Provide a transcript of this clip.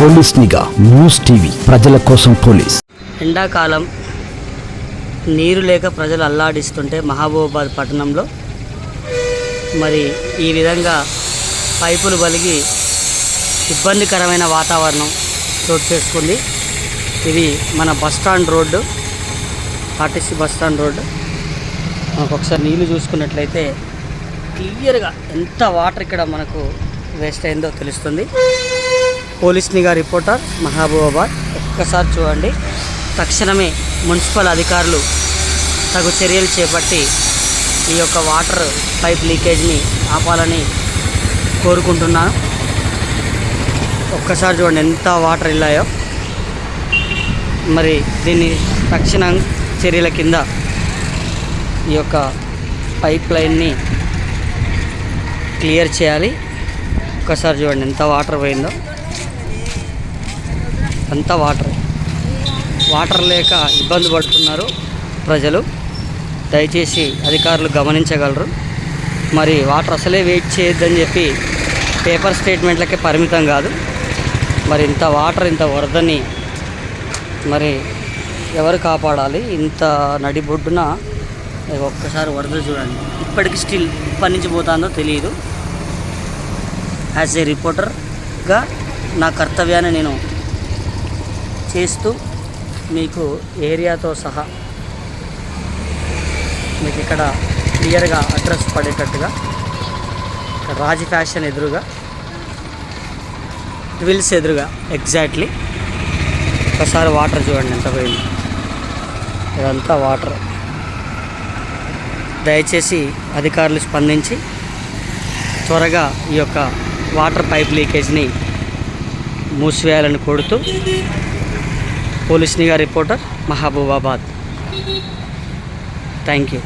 Police నిఘా news TV ప్రజల కోసం పోలీస్. ఎండాకాలం నీరు లేక ప్రజలు అల్లాడిస్తుంటే మహబూబాబాద్ పట్టణంలో మరి ఈ విధంగా పైపులు బలిగి ఇబ్బందికరమైన వాతావరణం చోటు చేసుకుంది. ఇది మన bus stand road RTC bus stand road. మనకు ఒకసారి నీళ్ళు చూసుకున్నట్లయితే క్లియర్గా ఎంత వాటర్ ఇక్కడ మనకు వేస్ట్ అయిందో తెలుస్తుంది. పోలీస్ నిఘా రిపోర్టర్ మహబూబాబాద్. ఒక్కసారి చూడండి. తక్షణమే మున్సిపల్ అధికారులు తగు చర్యలు చేపట్టి ఈ యొక్క వాటర్ పైప్ లీకేజ్ని ఆపాలని కోరుకుంటున్నాను. ఒక్కసారి చూడండి ఎంత వాటర్ వెళ్ళాయో. మరి దీన్ని తక్షణ చర్యల కింద ఈ యొక్క పైప్ లైన్ని క్లియర్ చేయాలి. ఒక్కసారి చూడండి ఎంత వాటర్ పోయిందో. అంతా వాటర్. వాటర్ లేక ఇబ్బంది పడుతున్నారు ప్రజలు. దయచేసి అధికారులు గమనించగలరు. మరి వాటర్ అసలే వెయిట్ చేయొద్దని చెప్పి పేపర్ స్టేట్మెంట్లకే పరిమితం కాదు. మరి ఇంత వాటర్ ఇంత వరదని మరి ఎవరు కాపాడాలి? ఇంత నడిబొడ్డున ఒక్కసారి వరద చూడండి. ఇప్పటికి స్టిల్ ఇప్పటి నుంచి పోతుందో తెలియదు యాజ్ ఏ రిపోర్టర్గా నా కర్తవ్యాన్ని నేను చేస్తూ మీకు ఏరియాతో సహా మీకు ఇక్కడ క్లియర్గా అడ్రస్ పడేటట్టుగా ఇక్కడ రాజ్ ఫ్యాషన్ ఎదురుగా ట్విల్స్ ఎదురుగా ఎగ్జాక్ట్లీ. ఒకసారి వాటర్ చూడండి ఎంత పోయింది. ఇదంతా వాటర్. దయచేసి అధికారులు స్పందించి త్వరగా ఈ యొక్క వాటర్ పైప్ లీకేజ్ని మూసివేయాలని కోరుతూ పోలీస్ నిఘా రిపోర్టర్ మహబూబాబాద్ థ్యాంక్ యూ